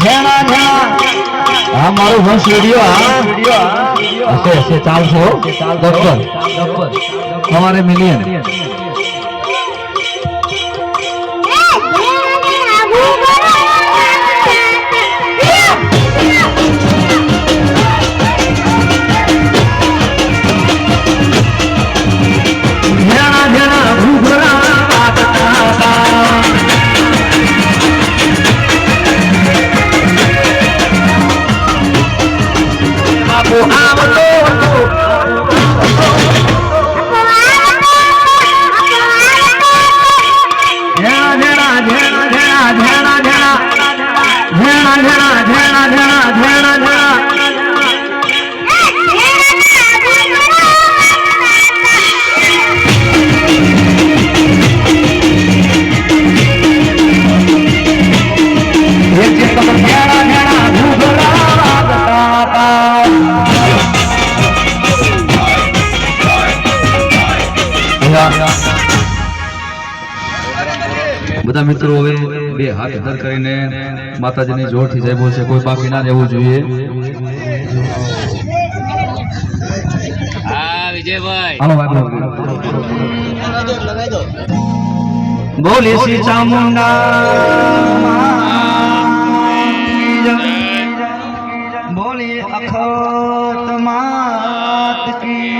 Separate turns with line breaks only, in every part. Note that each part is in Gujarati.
જેણા જેણા હા મારો વંશ વિડિયો હા. હશે હશે ચાલશે ગબ્બર તમારે મિલિયન. I'm alone.
બધા મિત્રો હવે બે હાથ ધર કરીને માતાજીની જોરથી જય બોલશે. કોઈ બાકી ના રહેવું જોઈએ.
બોલી શ્રી ચામુંડા. બોલી અખત માત કી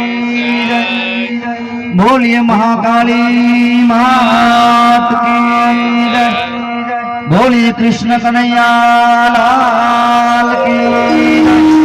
બોલીએ મહાકાળી માત કૃષ્ણ કનૈયા લાલ કી